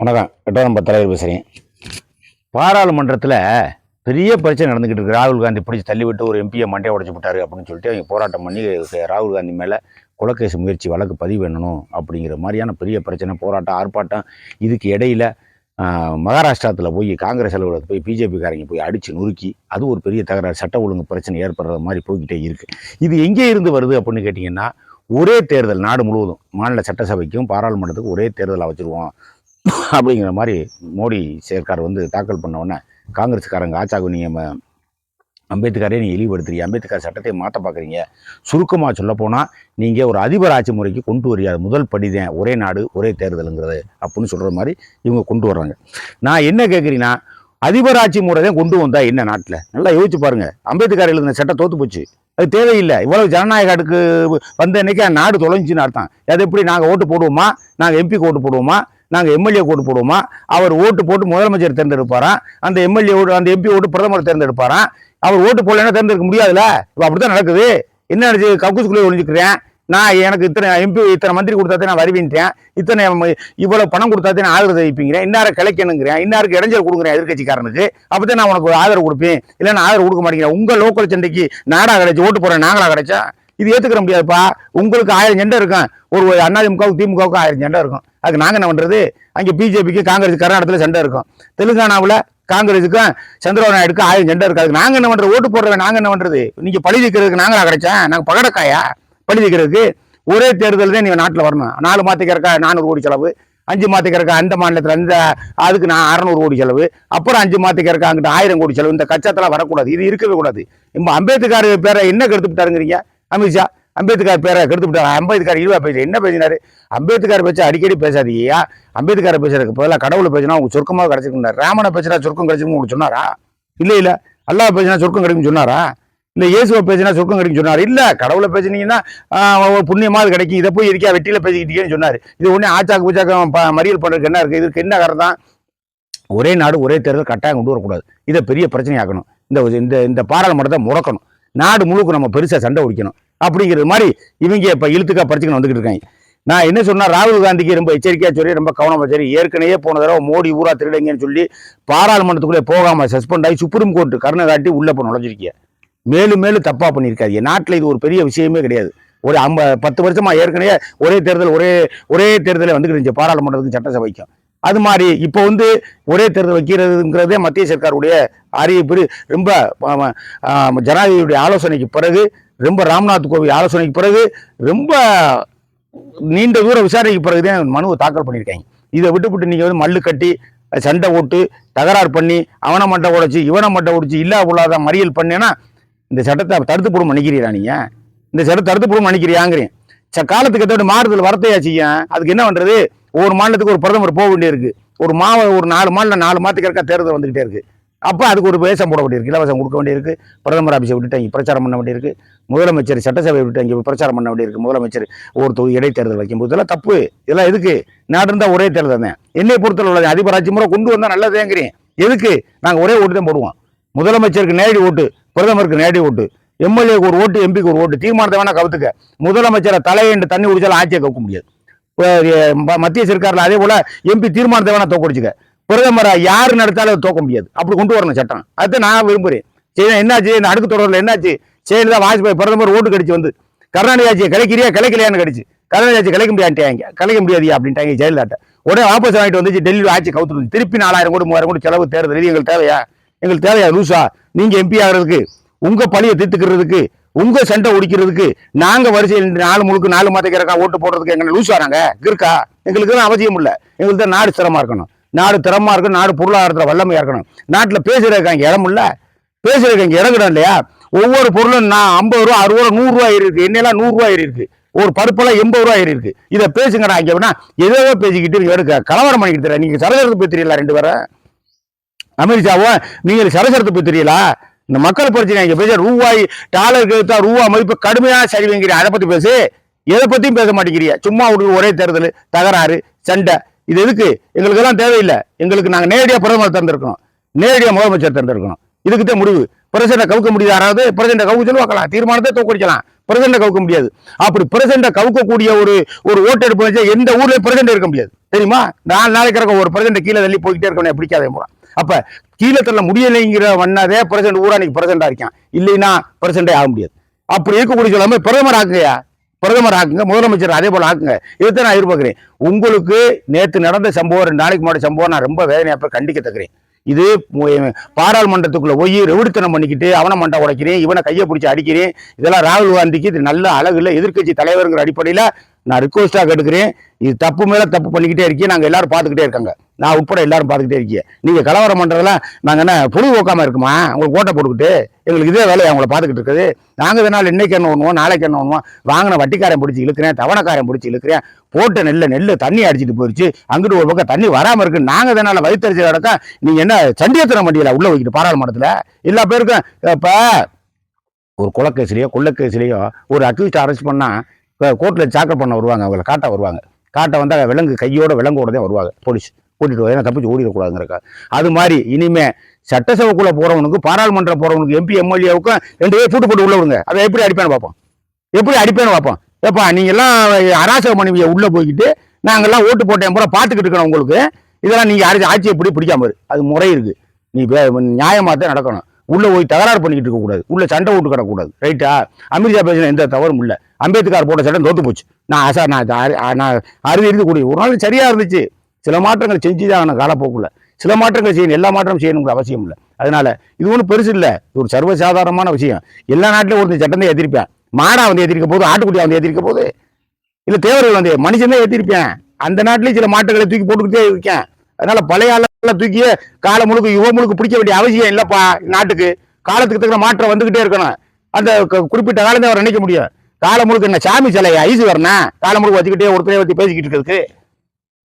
வணக்கம். எட்டாம் தலைவர் பேசுகிறேன் பாராளுமன்றத்தில் பெரிய பிரச்சனை நடந்துக்கிட்டு இருக்கு. ராகுல் காந்தி பிடிச்சி தள்ளிவிட்டு ஒரு எம்பியை மண்டையை உடச்சி விட்டாரு அப்படின்னு சொல்லிட்டு அவங்க போராட்டம் பண்ணி ராகுல் காந்தி மேலே கொலக்கேசு முயற்சி வழக்கு பதிவு பண்ணணும் அப்படிங்கிற மாதிரியான பெரிய பிரச்சனை போராட்டம் ஆர்ப்பாட்டம் இதுக்கு இடையில மகாராஷ்டிராத்தில் போய் காங்கிரஸ் அலுவலகத்தில் போய் பிஜேபிக்காரங்க போய் அடித்து நொறுக்கி அது ஒரு பெரிய தகராறு சட்ட ஒழுங்கு பிரச்சனை ஏற்படுற மாதிரி போய்கிட்டே இருக்குது இது எங்கே இருந்து வருது அப்படின்னு கேட்டிங்கன்னா ஒரே தேர்தல் நாடு முழுவதும் மாநில சட்டசபைக்கும் பாராளுமன்றத்துக்கும் ஒரே தேர்தலாக வச்சுருவோம். அப்படிங்கிற மாதிரி மோடி சேர்க்கார் வந்து தாக்கல் பண்ண உடனே காங்கிரஸ்காரங்க ஆச்சாக்கு நீங்கள் அம்பேத்கரே நீ இழிவுபடுத்துறீங்க அம்பேத்கர் சட்டத்தை மாற்ற பார்க்குறீங்க சுருக்கமாக சொல்லப்போனால் நீங்கள் ஒரு அதிபர் ஆட்சி முறைக்கு கொண்டு வரியாது முதல் படிதான். ஒரே நாடு ஒரே தேர்தலுங்கிறது அப்படின்னு சொல்கிற மாதிரி இவங்க கொண்டு வர்றாங்க. நான் என்ன கேட்குறீங்கன்னா அதிபர் ஆட்சி முறை தான் கொண்டு வந்தா என்ன நாட்டில்? நல்லா யோசிச்சு பாருங்க. அம்பேத்கர் எழுதின சட்டம் தோற்று போச்சு. அது தேவையில்லை. இவ்வளவு ஜனநாயக அடுக்கு வந்த அன்னைக்கு நாடு தொலைஞ்சுன்னு அர்த்தம். அது எப்படி நாங்கள் ஓட்டு போடுவோமா? நாங்கள் எம்பிக்கு ஓட்டு போடுவோமா? நாங்கள் எம்எல்ஏ ஓட்டு போடுவோமா? அவர் ஓட்டு போட்டு முதலமைச்சர் தேர்ந்தெடுப்பாராம் அந்த எம்எல்ஏ ஓட்டு அந்த எம்பி ஓட்டு பிரதமர் தேர்ந்தெடுப்பாராம் அவர் ஓட்டு போடலன்னா தேர்ந்தெடுக்க முடியாதுல்ல? இப்போ அப்படி தான் நடக்குது. என்ன நினச்சி கக்கூசுக்குள்ளே ஒழிஞ்சுக்கிறேன் நான் எனக்கு இத்தனை எம்பி இத்தனை மந்திரி கொடுத்தாதே நான் வருவின்றேன் இத்தனை இவ்வளோ பணம் கொடுத்தாதே நான் ஆதரவு தெரிவிப்பீங்கிறேன் இன்னார கிளைக்கணுங்கிறேன். இன்னாருக்கு இடைஞ்சல் கொடுக்குறேன் எதிர்க்கட்சிக்காரனுக்கு. அப்பதான் நான் உனக்கு ஆதரவு கொடுப்பேன். இல்லை நான் ஆதரவு கொடுக்க மாட்டேங்கிறேன். உங்கள் லோக்கல் சண்டைக்கு நாடா கிடைச்சி ஓட்டு போகிறேன் நாங்களா கிடைச்சா? இது ஏற்றுக்கிற முடியாதுப்பா. உங்களுக்கு ஆயிரம் ஜெண்டை இருக்கும். ஒரு அண்ணாதிமுகவுக்கு திமுகவுக்கு ஆயிரம் ஜெண்டை இருக்கும். அதுக்கு நாங்கள் என்ன பண்ணுறது அங்கே பிஜேபிக்கு காங்கிரஸ் கர்நாடகத்தில் சண்டை இருக்கும். தெலுங்கானாவில் காங்கிரஸுக்கும் சந்திரபாபு நாயுடுக்கும் ஆயிரம் சண்டை இருக்கு. அதுக்கு என்ன பண்ணுறது ஓட்டு போடுறவன் நாங்கள் என்ன பண்ணுறது நீங்கள் பழி வைக்கிறதுக்கு நாங்களா கிடைச்சேன் நாங்கள் பகடக்காயா? பழி வைக்கிறதுக்கு ஒரே தேர்தல் தான் நீங்கள் நாட்டில் வரணும். நாலு மாற்றிக்கிறக்கா நானூறு கோடி செலவு. அஞ்சு மாற்றிக்கிறக்கா அந்த மாநிலத்தில் அந்த அதுக்கு நான் அறநூறு கோடி செலவு. அப்புறம் அஞ்சு மாற்றிக்கிறக்கா அங்கிட்ட ஆயிரம் கோடி செலவு. இந்த கச்சத்தெல்லாம் வரக்கூடாது. இது இருக்கவே கூடாது. இப்போ அம்பேத்கர் பேரை என்ன கெடுத்துட்டாருங்கிறீங்க அமித்ஷா. அம்பேத்கர் பேரை கெடுத்து விட்டாரு? அம்பேத்கர் இழிவா பேச என்ன பேசினாரு? அம்பேத்கர் பேச்சு அடிக்கடி பேசாதீயா அம்பேத்கர் பேசுறதுக்கு பதிலாக கடவுளை பேசினா உங்களுக்கு சொர்க்கமாக கிடைச்சிருக்குனாரு ராமனை பேசினா சொர்க்கம் கிடைச்சிருக்கும் உங்களுக்கு சொன்னாரா? இல்லை இல்லை. அல்லாஹ் பேசினா சொர்க்கம் கிடைக்கும் சொன்னாரா? இல்லை இயேசுவை பேசினா சொர்க்கம் கிடைக்கும் சொன்னார்? இல்லை கடவுளை பேசினீங்கன்னா ஆஹ், ஒரு கிடைக்கும். இதை போய் இருக்கா வெட்டியில் பேசிக்கிட்டீங்கன்னு சொன்னார். இது ஒன்றே ஆச்சாக்கு பூச்சாக்க மறியல் பண்ணுறதுக்கு என்ன இருக்குது இதுக்கு என்ன காரணம் தான் ஒரே நாடு ஒரே தேர்தல் கட்டாயம் கொண்டு வரக்கூடாது. இதை பெரிய பிரச்சனையாக்கணும். இந்த இந்த இந்த பாராளுமன்றத்தை முடக்கணும். நாடு முழுக்க நம்ம பெருசாக சண்டை ஒடிக்கணும் அப்படிங்கிறது மாதிரி இவங்க இப்போ இழுத்துக்கா பறிச்சுக்கணும் வந்துக்கிட்டு இருக்காங்க. நான் என்ன சொன்னால் ராகுல் காந்திக்கு ரொம்ப எச்சரிக்கையாக சொல்லி ரொம்ப கவனமாக சரி ஏற்கனவே போன தடவை மோடி ஊரா திருடங்கன்னு சொல்லி பாராளுமன்றத்துக்குள்ளே போகாமல் சஸ்பெண்ட் ஆகி சுப்ரீம் கோர்ட் கருணை காட்டி உள்ளே போய் நுழைஞ்சிருக்கிய. மேலும் மேலும் தப்பாக பண்ணியிருக்காது நாட்டில் இது ஒரு பெரிய விஷயமே கிடையாது. ஒரு ஐம்ப பத்து வருஷமாக ஏற்கனவே ஒரே தேர்தல் ஒரே ஒரே தேர்தலே வந்துக்கிட்டு இருந்துச்சு பாராளுமன்றத்துக்கு சட்டசபைக்கும். அது மாதிரி இப்போ வந்து ஒரே தேர்தல் வைக்கிறதுங்கிறதே மத்திய சர்க்காருடைய அறிவிப்பு. ரொம்ப ஜனாதிபதியுடைய ஆலோசனைக்கு பிறகு ரொம்ப ராம்நாத் கோவில் ஆலோசனைக்கு பிறகு ரொம்ப நீண்ட தூர விசாரணைக்கு பிறகுதான் மனுவை தாக்கல் பண்ணியிருக்காங்க. இதை விட்டுவிட்டு நீங்கள் வந்து மல்லு கட்டி சண்டை ஓட்டு தகராறு பண்ணி அவனை மண்டை உடைச்சி இவனை மண்டை உடைச்சி இல்லா பொல்லாத மறியல் பண்ணேன்னா இந்த சட்டத்தை தடுத்து போடும் நினைக்கிறீரா நீங்க? இந்த சட்டத்தை தடுத்து போடும் நினைக்கிறியாங்கிறேன் ச காலத்துக்கு ஏற்ற மாறுதல் வரத்தையா செய்யும்? அதுக்கு என்ன பண்ணுறது ஒவ்வொரு மாநிலத்துக்கு ஒரு பிரதமர் போக வேண்டியிருக்கு. ஒரு மாவ ஒரு நாலு மாநிலம் நாலு மாதத்துக்கு இருக்கா தேர்தல் வந்துகிட்டே இருக்குது அப்போ அதுக்கு ஒரு வேஷம் போட வேண்டியிருக்கு. இலவசம் கொடுக்க வேண்டியிருக்கு. பிரதமர் ஆஃபீஸை விட்டுட்டு அங்கே பிரச்சாரம் பண்ண வேண்டியிருக்கு. முதலமைச்சர் சட்டசபை விட்டு அங்கே பிரச்சாரம் பண்ண வேண்டியிருக்கு. முதலமைச்சர் ஒரு தொகுதி இடைத்தேர்தல் வைக்கும்போது. இதெல்லாம் தப்பு. இதெல்லாம் எதுக்கு? நாடு இருந்தால் ஒரே தேர்தல் தான். என்னை பொறுத்தவரை உள்ளது. அதிபர் ஆட்சி முறை கொண்டு வந்தால் நல்லதேங்கிறேன். எதுக்கு? நாங்கள் ஒரே ஓட்டு தான் போடுவோம். முதலமைச்சருக்கு நேரடி ஓட்டு பிரதமருக்கு நேரடி ஓட்டு எம்எல்ஏக்கு ஒரு ஓட்டு எம்பிக்கு ஒரு ஓட்டு தீர்மானத்தை வேணால் கவுத்துக்க. முதலமைச்சரை தலையண்டு தண்ணி குடிச்சாலும் ஆட்சியை கவுக்க முடியாது. மத்திய சர்க்காரில் அதே போல் எம்பி தீர்மானத்தை வேணால் தோக்கடிச்சுக்க. பிரதமரை யார் நடத்தாலும் தோக்க முடியாது. அப்படி கொண்டு வரணும் சட்டம். அதுதான் நான் விரும்புகிறேன் சரி என்னாச்சு? இந்த அடுக்கு தொடரில் என்னாச்சு? ஜெயலலிதா வாஜ்பாய் பிரதமர் ஓட்டு கடிச்சு வந்து கருணாநிதி ஆட்சியை கிடைக்கிறியா கிடைக்கலையான்னு கடிச்சு. கருணாநிதி ஆட்சி கலைக்க முடியாட்டாங்க கலைக்க முடியாதியா? அப்படின்ட்டாங்க ஜெயலலிதாட்ட. உடனே வாபஸ் வாங்கிட்டு வந்துச்சு டெல்லியில் ஆட்சி கவுத்துருந்து திருப்பி நாலாயிரம் கோடி மூவாயிரம் கோடி செலவு தேர்தல். இது எங்களுக்கு தேவையா? எங்களுக்கு தேவையா? லூசா. நீங்கள் எம்பி ஆகிறதுக்கு உங்கள் பழியை தீர்த்துக்கிறதுக்கு உங்கள் சண்டை ஒடிக்கிறதுக்கு நாங்கள் வரிசையில் நாலு முழுக்க நாலு மாதக்கிறக்கா ஓட்டு போடுறதுக்கு எங்களை லூசா நாங்க? இருக்கா? எங்களுக்கு தான் அவசியம் இல்லை. எங்களுக்கு தான் நாடு சிரமமாக இருக்கணும். நாடு திறமா இருக்கணும் நாடு பொருளாதாரத்தில் வல்லமையாக இருக்கணும். நாட்டில் பேசுகிறதுக்கு அங்க இடம் இல்லை. பேசுறதுக்கு அங்க இடம் இல்லையா? ஒவ்வொரு பொருளும் நான் ஐம்பது ரூபா அறுபது ரூபா நூறுரூவா ரூபா என்னெல்லாம் நூறுரூவா ரூபா ஒரு பருப்பெல்லாம் எண்பது ரூபா ஏறி இருக்கு இதை பேசுங்கடா இங்கே அப்படின்னா ஏதோ பேசிக்கிட்டு நீங்கள் எடுக்க கலவரம் பண்ணிக்கிட்டு தெரியல நீங்கள் சரசரத்து போய் தெரியல ரெண்டு பேரை. அமித்ஷாவும் நீங்கள் சரசரத்து போய் தெரியல? இந்த மக்கள் பிரச்சனை இங்கே பேச ரூபாய் டாலருக்கு எடுத்தா ரூபா மதிப்பு கடுமையாக சரிவங்கிற அதை பற்றி பேசு. எதை பற்றியும் பேச மாட்டேங்கிறியா. சும்மா ஒரு ஒரே தேர்தல் தகராறு சண்டை. இது எதுக்கு? எங்களுக்கு எல்லாம் தேவையில்லை. எங்களுக்கு நாங்கள் நேரடியாக பிரதமர் தந்திருக்கணும். நேரடியாக முதலமைச்சர் தந்திருக்கணும். இதுக்கு தான் முடிவு. பிரசிடண்ட் கவுக்க முடியாது யாராவது? பிரசிடண்ட் கவுக்க சொல்லி வைக்கலாம். தீர்மானத்தை தோக்கடிக்கலாம். பிரசிடண்ட கவுக்க முடியாது. அப்படி பிரசிடண்ட கவுக்கக்கூடிய ஒரு ஒரு ஓட்டெடுப்பு வச்சா எந்த ஊர்ல பிரசிடண்ட் இருக்க முடியாது. தெரியுமா? நாலு நாளைக்கு இருக்க ஒரு பிரசிடண்ட் கீழே தள்ளி போய்கிட்டே இருக்கணும் பிடிக்காதே போறான் அப்ப கீழே தள்ள முடியலைங்கிற வண்ணாதே பிரசிடண்ட் ஊரா இன்னைக்கு பிரசிடண்டா இருக்கான் இல்லைன்னா பிரசிடண்டே ஆக முடியாது. அப்படி இருக்கக்கூடிய சொல்லாம பிரதமர் ஆக்குங்கயா பிரதமர் ஆக்குங்க முதலமைச்சர் அதே போல் ஆக்குங்க. இதைத்தான் நான் எதிர்பார்க்குறேன். உங்களுக்கு நேற்று நடந்த சம்பவம் ரெண்டு நாளைக்கு முன்னாடி சம்பவம் நான் ரொம்ப வேதனையாக கண்டிக்கத்தக்கிறேன் இது பாராளுமன்றத்துக்குள்ள போய் ரெவிடுத்தனம் பண்ணிக்கிட்டு அவனை மண்டை உடைக்கிறேன் இவனை கையை பிடிச்சி அடிக்கிறேன் இதெல்லாம் ராகுல் காந்திக்கு இது நல்ல அழகு இல்லை எதிர்க்கட்சி தலைவருங்கிற அடிப்படையில் நான் ரிக்வஸ்டாக கெடுக்கிறேன் இது தப்பு மேலே தப்பு பண்ணிக்கிட்டே இருக்கேன் நாங்கள் எல்லாரும் பார்த்துக்கிட்டே இருக்காங்க. நான் உட்பட எல்லாரும் பார்த்துக்கிட்டே இருக்கீங்க. நீங்கள் கலவரம் பண்ணுறதெல்லாம் நாங்கள் என்ன பொழுதுபோக்காம இருக்குமா? உங்களுக்கு ஓட்டை போட்டுக்கிட்டு எங்களுக்கு இதே வேலையை அவங்கள பார்த்துக்கிட்டு இருக்குது? நாங்கள் வேணாலும் இன்றைக்கி என்ன பண்ணுவோம் நாளைக்கு என்ன பண்ணுவோம் வாங்கின வட்டிக்காரன் பிடிச்சி இழுக்கிறேன் தவணைக்காரன் பிடிச்சி இழுக்கிறேன் போட்ட நெல்லை நெல் தண்ணி அடிச்சிட்டு போயிடுச்சு அங்கிட்டு ஒரு பக்கம் தண்ணி வராமல் இருக்கு நாங்கள் இதனால் வயிற்றுச்சல் அடக்க நீங்கள் என்ன சண்டியத்திரம் மண்டியில் உள்ளே வைக்கிட்டு பாராளுமன்றத்தில்? எல்லா பேருக்கும் இப்போ ஒரு குளக்கேசிலையோ கொள்ளைக்கேசிலையோ ஒரு அக்யூஸ்ட் அரெஸ்ட் பண்ணால் கோர்ட்டில் சாக்கர் பண்ண வருவாங்க அவங்கள காட்ட வருவாங்க. காட்ட வந்தால் விலங்கு கையோட விலங்கோட தான் வருவாங்க போலீஸ் கூட்டிட்டு வர ஏன்னா தப்பிச்சு ஓடிடக்கூடாதுங்கிறக்கா அது மாதிரி இனிமே சட்டசபைக்குள்ளே போறவனுக்கு பாராளுமன்றம் போறவனுக்கு எம்பி எம்எல்ஏவுக்கும் ரெண்டு பேர் பூட்டு போட்டு உள்ள விடுங்க. அதை எப்படி அடிப்பேன்னு பார்ப்போம். எப்படி அடிப்பேன்னு பார்ப்போம். ஏப்பா நீங்கள்லாம் அராசக மனைவியை உள்ளே போய்கிட்டு நாங்கள்லாம் ஓட்டு போட்டேன் பூரா பார்த்துக்கிட்டு இருக்கணும் உங்களுக்கு. இதெல்லாம் நீங்கள் ஆட்சி ஆட்சி எப்படி பிடிக்காம அது முறை இருக்குது நீ நியாயமாக தான் நடக்கணும். உள்ளே போய் தகராறு பண்ணிக்கிட்டு இருக்கக்கூடாது உள்ளே சண்டை விட்டு கிடக்கூடாது ரைட்டா அமித்ஷா பேசின எந்த தவறும் இல்லை. அம்பேத்கர் போட்ட சட்டம் தோத்து போச்சு. நான் ஆசா நான் அரு- நான் அறுதி இருந்து கூடிய. ஒரு நாள் சரியாக இருந்துச்சு. சில மாற்றங்கள் செஞ்சுதான் ஆகணும் காலப்போக்குள்ள. சில மாற்றங்கள் செய்யணும் எல்லா மாற்றமும் செய்யணுங்கிற அவசியம் இல்லை. அதனால இது ஒன்றும் பெருசு இல்லை. இது ஒரு சர்வசாதாரணமான விஷயம். எல்லா நாட்டிலும் ஒருத்தர் சட்டம் தான் ஏற்றிருப்பேன் மாடா வந்து எதிர்க்க போது ஆட்டுக்குட்டியா வந்து எதிர்க்க போது இல்லை தேவர்கள் வந்து மனுஷன் தான் எதிர்ப்பேன். அந்த நாட்டிலேயும் சில மாட்டுகளை தூக்கி போட்டுக்கிட்டே இருக்கேன். அதனால பழைய ஆளெல்லாம் தூக்கியே காலம் முழுக்க யுவ முழுக்க பிடிக்க வேண்டிய அவசியம் இல்லைப்பா நாட்டுக்கு. காலத்துக்கு தகுந்த மாற்றம் வந்துகிட்டே இருக்கணும். அந்த குறிப்பிட்ட காலம் தான் அவர் நினைக்க முடியும். காலம் முழுக்க என்ன சாமி சிலையை? ஐசு வரணும். காலம் முழுக்க வச்சுக்கிட்டே ஒருத்தரே வச்சு பேசிக்கிட்டு இருக்கிறதுக்கு.